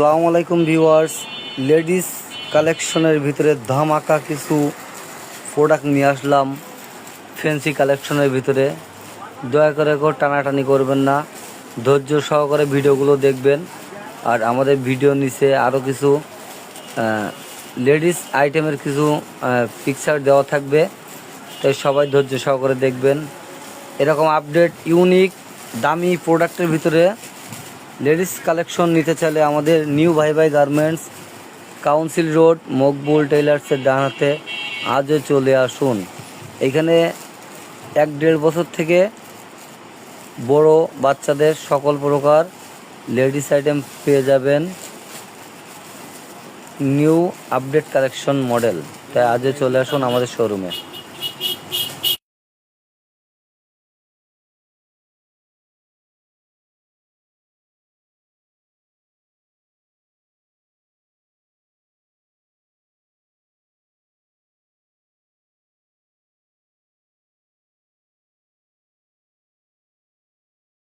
আসসালামু আলাইকুম viewers. Ladies কালেকশনের ভিতরে ধামাকা কিছু প্রোডাক্ট নিয়ে আসলাম। ফ্যান্সি কালেকশনের ভিতরে। দয়া করে কেউ টানাটানি করবেন না। ধৈর্য সহকারে ভিডিওগুলো দেখবেন। আর আমাদের ভিডিও নিচে আরও কিছু লেডিস আইটেমের কিছু পিকচার দেওয়া থাকবে। তাই সবাই ধৈর্য সহকারে দেখবেন। এরকম আপডেট ইউনিক দামি প্রোডাক্টের ভিতরে লেডিস কালেকশন নিতে চাইলে আমাদের new Bhai Bhai garments, council road, Maqbul টেইলার্সের ডানাতে আজও চলে আসুন। এখানে এক দেড় বছর থেকে বড় বাচ্চাদের সকল প্রকার লেডিস আইটেম পেয়ে যাবেন। New update collection model. তাই আজও চলে আসুন আমাদের শোরুমে।